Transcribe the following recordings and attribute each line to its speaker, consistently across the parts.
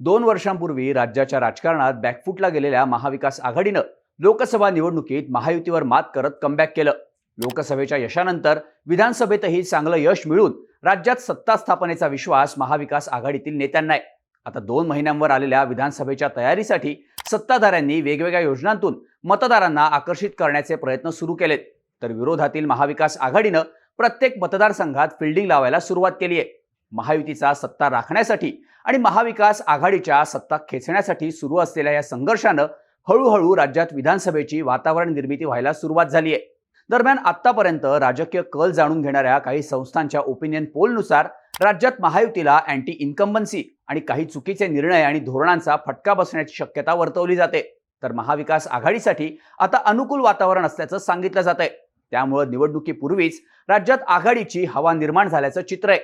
Speaker 1: दोन वर्षांपूर्वी राज्याच्या राजकारणात बॅकफुटला गेलेल्या महाविकास आघाडीनं लोकसभा निवडणुकीत महायुतीवर मात करत कमबॅक केलं. लोकसभेच्या यशानंतर विधानसभेतही चांगलं यश मिळून राज्यात सत्ता स्थापनेचा विश्वास महाविकास आघाडीतील नेत्यांना आहे. आता दोन महिन्यांवर आलेल्या विधानसभेच्या तयारीसाठी सत्ताधाऱ्यांनी वेगवेगळ्या योजनांतून मतदारांना आकर्षित करण्याचे प्रयत्न सुरू केलेत. तर विरोधातील महाविकास आघाडीनं प्रत्येक मतदारसंघात फिल्डिंग लावायला सुरुवात केली आहे. महायुतीचा सत्ता राखण्यासाठी आणि महाविकास आघाडीच्या सत्ता खेचण्यासाठी सुरू असलेल्या या संघर्षानं हळूहळू राज्यात विधानसभेची वातावरण निर्मिती व्हायला सुरुवात झाली आहे. दरम्यान आतापर्यंत राजकीय कल जाणून घेणाऱ्या काही संस्थांच्या ओपिनियन पोलनुसार राज्यात महायुतीला अँटी इन्कम्बन्सी आणि काही चुकीचे निर्णय आणि धोरणांचा फटका बसण्याची शक्यता वर्तवली जाते. तर महाविकास आघाडीसाठी आता अनुकूल वातावरण असल्याचं सांगितलं जात आहे त्यामुळं निवडणुकीपूर्वीच राज्यात आघाडीची हवा निर्माण झाल्याचं चित्र आहे.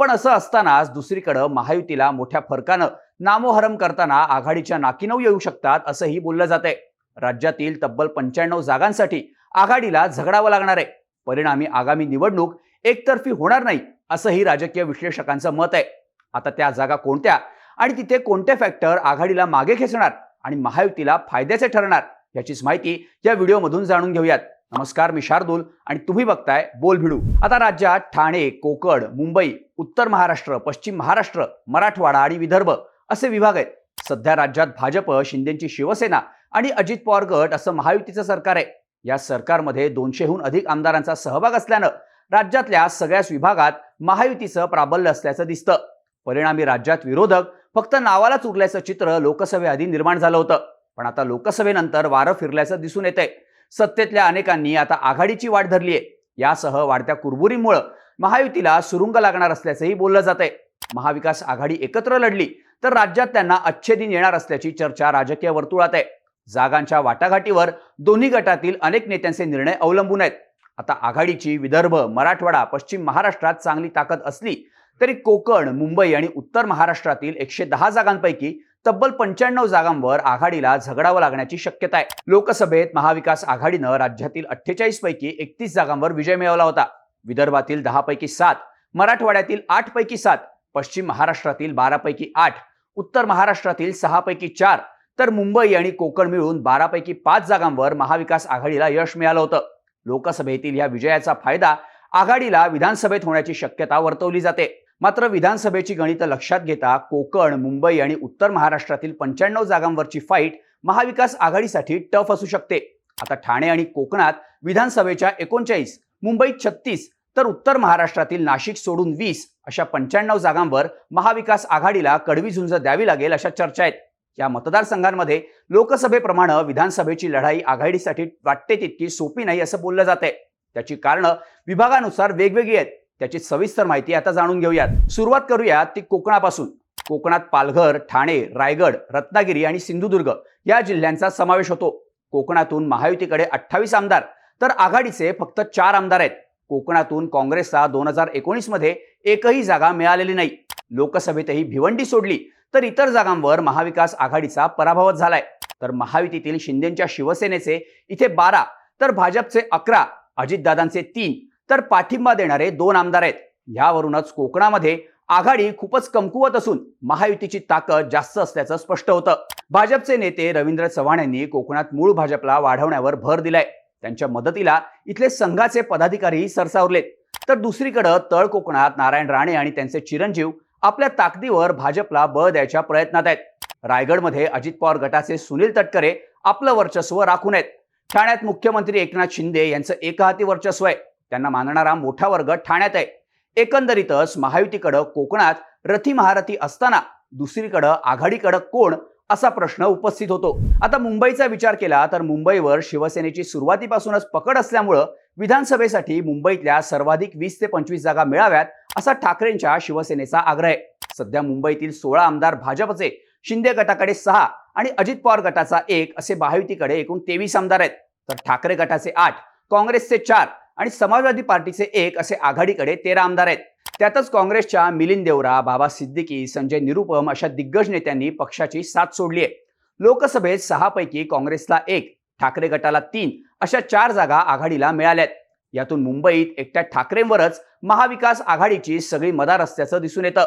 Speaker 1: पण असं असतानाच दुसरीकडं महायुतीला मोठ्या फरकानं नामोहरम करताना आघाडीच्या नाकीनऊ येऊ शकतात असंही बोललं जात आहे राज्यातील तब्बल पंच्याण्णव जागांसाठी आघाडीला झगडावं लागणार आहे. परिणामी आगामी निवडणूक एकतर्फी होणार नाही असंही राजकीय विश्लेषकांचं मत आहे. आता त्या जागा कोणत्या आणि तिथे कोणते फॅक्टर आघाडीला मागे खेचणार आणि महायुतीला फायद्याचे ठरणार याचीच माहिती या व्हिडिओमधून जाणून घेऊयात. नमस्कार मी शार्दूल आणि तुम्ही बघताय बोल भिडू. आता राज्यात ठाणे कोकण मुंबई उत्तर महाराष्ट्र पश्चिम महाराष्ट्र मराठवाडा आणि विदर्भ असे विभाग आहेत. सध्या राज्यात भाजप शिंदेची शिवसेना आणि अजित पवार गट असं महायुतीचं सरकार आहे. या सरकारमध्ये दोनशेहून अधिक आमदारांचा सहभाग असल्यानं राज्यातल्या सगळ्याच विभागात महायुतीचं प्राबल्य असल्याचं दिसतं. परिणामी राज्यात विरोधक फक्त नावालाच उरल्याचं चित्र लोकसभेआधी निर्माण झालं होतं. पण आता लोकसभेनंतर वारं फिरल्याचं दिसून येतंय. सत्तेतल्या अनेकांनी आता आघाडीची वाट धरली आहे यासह वाढत्या कुरबुरीमुळं महायुतीला सुरुंग लागणार असल्याचंही बोललं जात आहे महाविकास आघाडी एकत्र लढली तर राज्यात त्यांना अच्छे दिन येणार असल्याची चर्चा राजकीय वर्तुळात आहे. जागांच्या वाटाघाटीवर दोन्ही गटातील अनेक नेत्यांचे निर्णय अवलंबून आहेत. आता आघाडीची विदर्भ मराठवाडा पश्चिम महाराष्ट्रात चांगली ताकद असली तरी कोकण मुंबई आणि उत्तर महाराष्ट्रातील एकशे दहा जागांपैकी तब्बल पंच्याण्णव जागांवर आघाडीला झगडावं लागण्याची शक्यता आहे. लोकसभेत महाविकास आघाडीनं राज्यातील अठ्ठेचाळीस पैकी एकतीस जागांवर विजय मिळवला होता. विदर्भातील दहा पैकी सात मराठवाड्यातील आठ पैकी सात पश्चिम महाराष्ट्रातील बारा पैकी आठ उत्तर महाराष्ट्रातील सहा पैकी चार तर मुंबई आणि कोकण मिळून बारापैकी पाच जागांवर महाविकास आघाडीला यश मिळालं होतं. लोकसभेतील या विजयाचा फायदा आघाडीला विधानसभेत होण्याची शक्यता वर्तवली जाते. मात्र विधानसभेची गणितं लक्षात घेता कोकण मुंबई आणि उत्तर महाराष्ट्रातील पंच्याण्णव जागांवरची फाईट महाविकास आघाडीसाठी टफ असू शकते. आता ठाणे आणि कोकणात विधानसभेच्या एकोणचाळीस मुंबईत छत्तीस तर उत्तर महाराष्ट्रातील नाशिक सोडून वीस अशा पंच्याण्णव जागांवर महाविकास आघाडीला कडवी झुंज द्यावी लागेल अशा चर्चा आहेत. या मतदारसंघांमध्ये लोकसभेप्रमाणे विधानसभेची लढाई आघाडीसाठी वाटते तितकी सोपी नाही असं बोललं जात आहे त्याची कारणं विभागानुसार वेगवेगळी आहेत. त्याची सविस्तर माहिती आता जाणून घेऊयात. सुरुवात करूयात ती कोकणापासून. कोकणात पालघर ठाणे रायगड रत्नागिरी आणि सिंधुदुर्ग या जिल्ह्यांचा समावेश होतो. कोकणातून महायुतीकडे अठ्ठावीस आमदार तर आघाडीचे फक्त चार आमदार आहेत. कोकणातून काँग्रेसला दोन हजार एकोणीसमध्ये एकही जागा मिळालेली नाही. लोकसभेतही भिवंडी सोडली तर इतर जागांवर महाविकास आघाडीचा पराभवच झालाय. तर महायुतीतील शिंदेच्या शिवसेनेचे इथे बारा तर भाजपचे अकरा अजितदादांचे तीन तर पाठिंबा देणारे दोन आमदार आहेत. यावरूनच कोकणामध्ये आघाडी खूपच कमकुवत असून महायुतीची ताकद जास्त असल्याचं स्पष्ट होतं. भाजपचे नेते रवींद्र चव्हाण यांनी कोकणात मूळ भाजपला वाढवण्यावर भर दिलाय. त्यांच्या मदतीला इथले संघाचे पदाधिकारीही सरसावलेत तर दुसरीकडं तळ कोकणात नारायण राणे आणि त्यांचे चिरंजीव आपल्या ताकदीवर भाजपला बळ द्यायच्या प्रयत्नात आहेत. रायगडमध्ये अजित पवार गटाचे सुनील तटकरे आपलं वर्चस्व राखून आहेत. ठाण्यात मुख्यमंत्री एकनाथ शिंदे यांचं एकहाती वर्चस्व आहे. त्यांना मानणारा मोठा वर्ग ठाण्यात आहे. एकंदरीतच महायुतीकडं कोकणात रथी महारथी असताना दुसरीकडं आघाडीकडं कोण असा प्रश्न उपस्थित होतो. आता मुंबईचा विचार केला तर मुंबईवर शिवसेनेची सुरुवातीपासूनच पकड असल्यामुळं विधानसभेसाठी मुंबईतल्या सर्वाधिक वीस ते पंचवीस जागा मिळाव्यात असा ठाकरेंच्या शिवसेनेचा आग्रह आहे. सध्या मुंबईतील सोळा आमदार भाजपचे शिंदे गटाकडे सहा आणि अजित पवार गटाचा एक असे महायुतीकडे एकूण तेवीस आमदार आहेत. तर ठाकरे गटाचे आठ काँग्रेसचे चार आणि समाजवादी पार्टीचे एक असे आघाडीकडे तेरा आमदार आहेत. त्यातच काँग्रेसच्या मिलिंद देवरा बाबा सिद्दीकी संजय निरुपम अशा दिग्गज नेत्यांनी पक्षाची साथ सोडली आहे. लोकसभेत सहापैकी काँग्रेसला एक ठाकरे गटाला तीन अशा चार जागा आघाडीला मिळाल्यात यातून मुंबईत एकट्या ठाकरेंवरच महाविकास आघाडीची सगळी मदार असल्याचं दिसून येतं.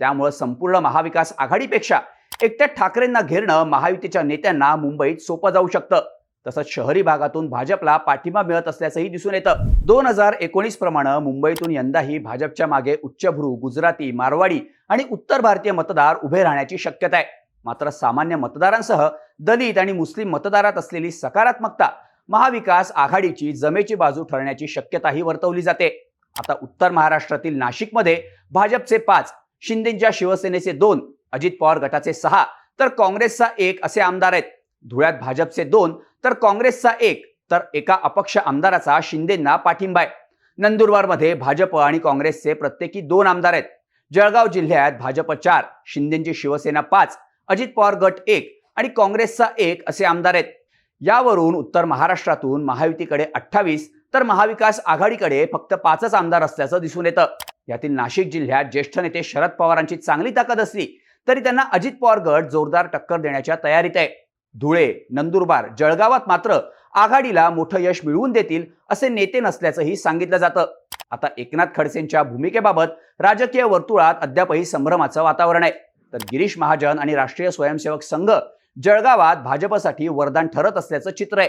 Speaker 1: त्यामुळं संपूर्ण महाविकास आघाडीपेक्षा एकट्या ठाकरेंना घेरणं महायुतीच्या नेत्यांना मुंबईत सोपं जाऊ शकतं. तसंच शहरी भागातून भाजपला पाठिंबा मिळत असल्याचंही दिसून येतं. दोन हजार एकोणीस प्रमाणे मुंबईतून यंदाही भाजपच्या मागे उच्चभ्रू गुजराती मारवाडी आणि उत्तर भारतीय मतदार उभे राहण्याची शक्यता आहे. मात्र सामान्य मतदारांसह दलित आणि मुस्लिम मतदारात असलेली सकारात्मकता महाविकास आघाडीची जमेची बाजू ठरण्याची शक्यताही वर्तवली जाते. आता उत्तर महाराष्ट्रातील नाशिकमध्ये भाजपचे पाच शिंदेच्या शिवसेनेचे दोन अजित पवार गटाचे सहा तर काँग्रेसचा एक असे आमदार आहेत. धुळ्यात भाजपचे दोन तर काँग्रेसचा एक तर एका अपक्ष आमदाराचा शिंदेंना पाठिंबा आहे. नंदुरबारमध्ये भाजप आणि काँग्रेसचे प्रत्येकी दोन आमदार आहेत. जळगाव जिल्ह्यात भाजप चार शिंदेची शिवसेना पाच अजित पवार गट एक आणि काँग्रेसचा एक असे आमदार आहेत. यावरून उत्तर महाराष्ट्रातून महायुतीकडे अठ्ठावीस तर महाविकास आघाडीकडे फक्त पाचच आमदार असल्याचं दिसून येतं. यातील नाशिक जिल्ह्यात ज्येष्ठ नेते शरद पवारांची चांगली ताकद असली तरी त्यांना अजित पवार गट जोरदार टक्कर देण्याच्या तयारीत आहे. धुळे नंदुरबार जळगावात मात्र आघाडीला मोठं यश मिळवून देतील असे नेते नसल्याचंही सांगितलं जातं. आता एकनाथ खडसेंच्या भूमिकेबाबत राजकीय वर्तुळात अद्यापही संभ्रमाचं वातावरण आहे. तर गिरीश महाजन आणि राष्ट्रीय स्वयंसेवक संघ जळगावात भाजपसाठी वरदान ठरत असल्याचं चित्र आहे.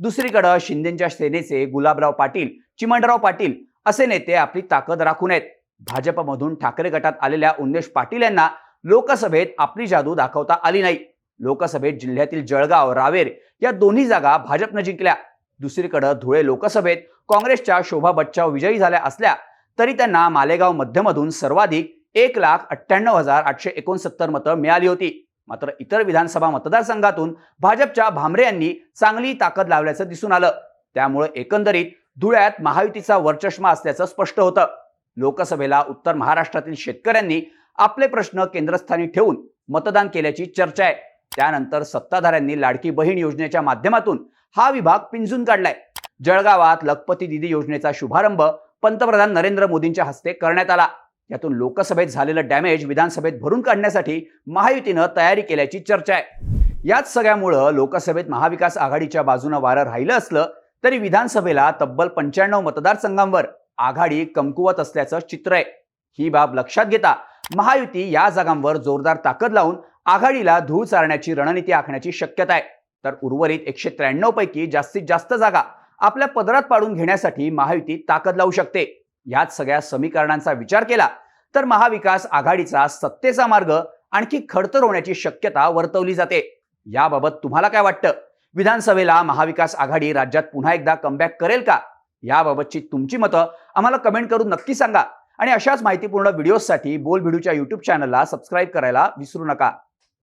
Speaker 1: दुसरीकडं शिंदेच्या सेनेचे गुलाबराव पाटील चिमणराव पाटील असे नेते आपली ताकद राखून आहेत. भाजपमधून ठाकरे गटात आलेल्या उन्मेश पाटील यांना लोकसभेत आपली जादू दाखवता आली नाही. लोकसभेत जिल्ह्यातील जळगाव रावेर या दोन्ही जागा भाजपनं जिंकल्या. दुसरीकडे धुळे लोकसभेत काँग्रेसच्या शोभा बच्चाव विजयी झाल्या असल्या तरी त्यांना मालेगाव मध्यमधून सर्वाधिक एक लाख अठ्ठ्याण्णव हजार आठशे एकोणसत्तर मतं मिळाली होती. मात्र इतर विधानसभा मतदारसंघातून भाजपच्या भामरे यांनी चांगली ताकद लावल्याचं दिसून आलं. त्यामुळे एकंदरीत धुळ्यात महायुतीचा वरचष्मा असल्याचं स्पष्ट होतं. लोकसभेला उत्तर महाराष्ट्रातील शेतकऱ्यांनी आपले प्रश्न केंद्रस्थानी ठेवून मतदान केल्याची चर्चा आहे. त्यानंतर सत्ताधाऱ्यांनी लाडकी बहीण योजनेच्या माध्यमातून हा विभाग पिंजून काढलाय. जळगावात लखपती दिदी योजनेचा शुभारंभ पंतप्रधान नरेंद्र मोदींच्या हस्ते करण्यात आला. यातून लोकसभेत झालेलं डॅमेज विधानसभेत भरून काढण्यासाठी महायुतीनं तयारी केल्याची चर्चा आहे. याच सगळ्यामुळं लोकसभेत महाविकास आघाडीच्या बाजूनं वारं राहिलं असलं तरी विधानसभेला तब्बल पंच्याण्णव मतदारसंघांवर आघाडी कमकुवत असल्याचं चित्र आहे. ही बाब लक्षात घेता महायुती या जागांवर जोरदार ताकद लावून आघाडीला धूळ चारण्याची रणनीती आखण्याची शक्यता आहे. तर उर्वरित एकशे त्र्याण्णव पैकी जास्तीत जास्त जागा आपल्या पदरात पाडून घेण्यासाठी महायुती ताकद लावू शकते. याच सगळ्या समीकरणांचा विचार केला तर महाविकास आघाडीचा सत्तेचा मार्ग आणखी खडतर होण्याची शक्यता वर्तवली जाते. याबाबत तुम्हाला काय वाटतं? विधानसभेला महाविकास आघाडी राज्यात पुन्हा एकदा कमबॅक करेल का? याबाबतची तुमची मतं आम्हाला कमेंट करून नक्की सांगा. आणि अशाच माहितीपूर्ण व्हिडिओजसाठी बोल भिडूच्या युट्यूब चॅनलला सबस्क्राईब करायला विसरू नका.